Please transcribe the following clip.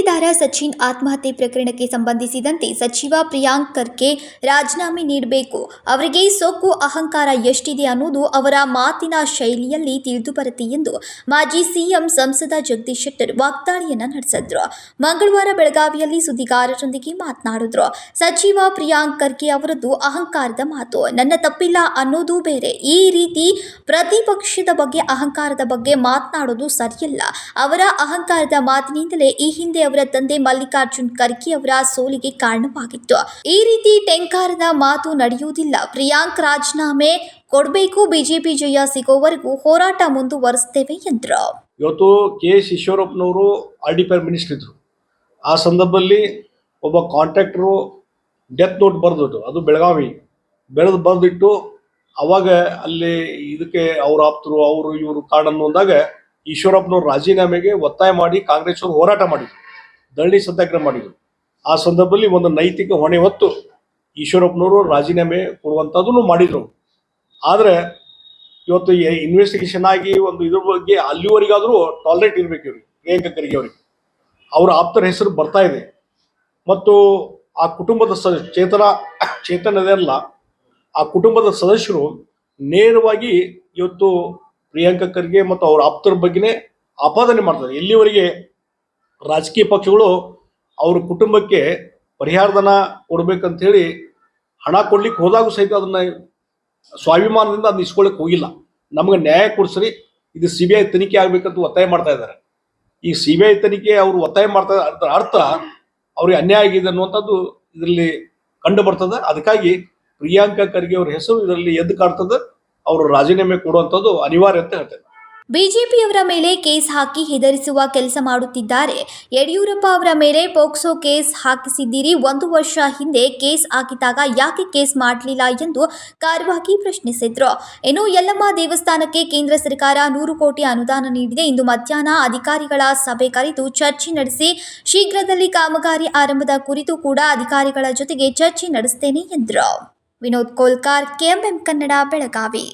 ಗುತ್ತಿಗೆದಾರ ಸಚಿನ್ ಆತ್ಮಹತ್ಯೆ ಪ್ರಕರಣಕ್ಕೆ ಸಂಬಂಧಿಸಿದಂತೆ ಸಚಿವ ಪ್ರಿಯಾಂಕ್ ಖರ್ಗೆ ರಾಜೀನಾಮೆ ನೀಡಬೇಕು. ಅವರಿಗೆ ಸೋಕು ಅಹಂಕಾರ ಎಷ್ಟಿದೆ ಅನ್ನೋದು ಅವರ ಮಾತಿನ ಶೈಲಿಯಲ್ಲಿ ತಿಳಿದು ಬರುತ್ತೆ ಎಂದು ಮಾಜಿ ಸಿಎಂ ಸಂಸದ ಜಗದೀಶ್ ಶೆಟ್ಟರ್ ವಾಗ್ದಾಳಿಯನ್ನ ನಡೆಸಿದ್ರು. ಮಂಗಳವಾರ ಬೆಳಗಾವಿಯಲ್ಲಿ ಸುದ್ದಿಗಾರರೊಂದಿಗೆ ಮಾತನಾಡಿದ್ರು. ಸಚಿವ ಪ್ರಿಯಾಂಕ್ ಖರ್ಗೆ ಅವರದ್ದು ಅಹಂಕಾರದ ಮಾತು. ನನ್ನ ತಪ್ಪಿಲ್ಲ ಅನ್ನೋದು ಬೇರೆ. ಈ ರೀತಿ ಪ್ರತಿಪಕ್ಷದ ಬಗ್ಗೆ, ಅಹಂಕಾರದ ಬಗ್ಗೆ ಮಾತನಾಡೋದು ಸರಿಯಲ್ಲ. ಅವರ ಅಹಂಕಾರದ ಮಾತಿನಿಂದಲೇ ಈ ಹಿಂದೆ ಅವರ ತಂದೆ ಮಲ್ಲಿಕಾರ್ಜುನ್ ಖರ್ಗೆ ಅವರ ಸೋಲಿಗೆ ಕಾರಣವಾಗಿತ್ತು. ಈ ರೀತಿ ಟೆಂಕಾರದ ಮಾತು ನಡೆಯುವುದಿಲ್ಲ. ಪ್ರಿಯಾಂಕ್ ರಾಜೀನಾಮೆ ಕೊಡಬೇಕು, ಬಿಜೆಪಿ ಜಯ ಸಿಗೋವರೆಗೂ ಹೋರಾಟ ಮುಂದುವರಿಸ್ತೇವೆ ಎಂದರು. ಇವತ್ತು ಕೆ ಎಸ್ ಈಶ್ವರಪ್ಪನವರು ಆರ್ ಡಿ ಪಿ ಮಿನಿಸ್ಟರ್ ಇದ್ರು. ಆ ಸಂದರ್ಭದಲ್ಲಿ ಒಬ್ಬ ಕಾಂಟ್ರಾಕ್ಟರು ಡೆತ್ ನೋಟ್ ಬರೆದಿಟ್ಟು ಅದು ಬೆಳಗಾವಿ. ಬೆಳೆದು ಬರೆದಿಟ್ಟು ಅವಾಗ ಅಲ್ಲಿ ಇದಕ್ಕೆ ಅವ್ರ ಆಪ್ತರು, ಅವರು ಇವರು ಕಾಡನ್ನು ಅಂದಾಗ ಈಶ್ವರಪ್ಪನವ್ರು ರಾಜೀನಾಮೆಗೆ ಒತ್ತಾಯ ಮಾಡಿ ಕಾಂಗ್ರೆಸ್ ಅವರು ಹೋರಾಟ ಮಾಡಿದ್ರು. ಧರಣಿ ಸತ್ಯಾಗ್ರಹ ಮಾಡಿದ್ರು. ಆ ಸಂದರ್ಭದಲ್ಲಿ ಒಂದು ನೈತಿಕ ಹೊಣೆ ಹೊತ್ತು ಈಶ್ವರಪ್ಪನವರು ರಾಜೀನಾಮೆ ಕೊಡುವಂಥದ್ದನ್ನು ಮಾಡಿದ್ರು. ಆದರೆ ಇವತ್ತು ಇನ್ವೆಸ್ಟಿಗೇಷನ್ ಆಗಿ ಒಂದು ಇದ್ರ ಬಗ್ಗೆ ಅಲ್ಲಿವರೆಗಾದರೂ ಟಾಲರೇಟ್ ಇರಬೇಕು ಇವ್ರಿಗೆ ಪ್ರಿಯಾಂಕ ಖರ್ಗೆ ಅವರಿಗೆ. ಅವರ ಆಪ್ತರ ಹೆಸರು ಬರ್ತಾ ಇದೆ. ಮತ್ತು ಆ ಕುಟುಂಬದ ಸ, ಚೇತನ ಚೇತನ ಇದೆಯಲ್ಲ ಆ ಕುಟುಂಬದ ಸದಸ್ಯರು ನೇರವಾಗಿ ಇವತ್ತು ಪ್ರಿಯಾಂಕ ಖರ್ಗೆ ಮತ್ತು ಅವ್ರ ಆಪ್ತರ ಬಗ್ಗೆನೇ ಆಪಾದನೆ ಮಾಡ್ತಾರೆ. ಎಲ್ಲಿವರೆಗೆ ರಾಜಕೀಯ ಪಕ್ಷಗಳು ಅವ್ರ ಕುಟುಂಬಕ್ಕೆ ಪರಿಹಾರಧನ ಕೊಡ್ಬೇಕಂತ ಹೇಳಿ ಹಣ ಕೊಡ್ಲಿಕ್ಕೆ ಹೋದಾಗೂ ಸಹಿತ ಅದನ್ನ ಸ್ವಾಭಿಮಾನದಿಂದ ಅದನ್ನ ಇಸ್ಕೊಳ್ಳಿಕ್ಕೆ ಹೋಗಿಲ್ಲ. ನಮಗೆ ನ್ಯಾಯ ಕೊಡಿಸ್ರಿ, ಇದು ಸಿ ಬಿ ಐ ತನಿಖೆ ಆಗ್ಬೇಕಂತ ಒತ್ತಾಯ ಮಾಡ್ತಾ ಇದ್ದಾರೆ. ಈ ಸಿ ಬಿ ಐ ತನಿಖೆ ಅವರು ಒತ್ತಾಯ ಮಾಡ್ತಾ ಅದರ ಅರ್ಥ ಅವ್ರಿಗೆ ಅನ್ಯಾಯ ಆಗಿದೆ ಅನ್ನುವಂಥದ್ದು ಇದರಲ್ಲಿ ಕಂಡು ಬರ್ತದೆ. ಅದಕ್ಕಾಗಿ ಪ್ರಿಯಾಂಕಾ ಖರ್ಗೆ ಅವ್ರ ಹೆಸರು ಇದರಲ್ಲಿ ಎದ್ದು ಕಾಣ್ತದೆ. ಅವರು ರಾಜೀನಾಮೆ ಕೊಡುವಂಥದ್ದು ಅನಿವಾರ್ಯ ಅಂತ ಹೇಳ್ತೇನೆ. ಬಿಜೆಪಿಯವರ ಮೇಲೆ ಕೇಸ್ ಹಾಕಿ ಹೆದರಿಸುವ ಕೆಲಸ ಮಾಡುತ್ತಿದ್ದಾರೆ. ಯಡಿಯೂರಪ್ಪ ಅವರ ಮೇಲೆ ಪೋಕ್ಸೋ ಕೇಸ್ ಹಾಕಿಸಿದ್ದೀರಿ. ಒಂದು ವರ್ಷ ಹಿಂದೆ ಕೇಸ್ ಹಾಕಿದಾಗ ಯಾಕೆ ಕೇಸ್ ಮಾಡಲಿಲ್ಲ ಎಂದು ಕಾರವಾಗಿ ಪ್ರಶ್ನಿಸಿದ್ರು. ಇನ್ನು ಯಲ್ಲಮ್ಮ ದೇವಸ್ಥಾನಕ್ಕೆ ಕೇಂದ್ರ ಸರ್ಕಾರ ನೂರು ಕೋಟಿ ಅನುದಾನ ನೀಡಿದೆ. ಇಂದು ಮಧ್ಯಾಹ್ನ ಅಧಿಕಾರಿಗಳ ಸಭೆ ಕರೆದು ಚರ್ಚೆ ನಡೆಸಿ ಶೀಘ್ರದಲ್ಲಿ ಕಾಮಗಾರಿ ಆರಂಭದ ಕುರಿತು ಕೂಡ ಅಧಿಕಾರಿಗಳ ಜೊತೆಗೆ ಚರ್ಚೆ ನಡೆಸ್ತೇನೆ ಎಂದರು. ವಿನೋದ್ ಕೋಲ್ಕಾರ್, ಕೆಎಂಎಂ ಕನ್ನಡ, ಬೆಳಗಾವಿ.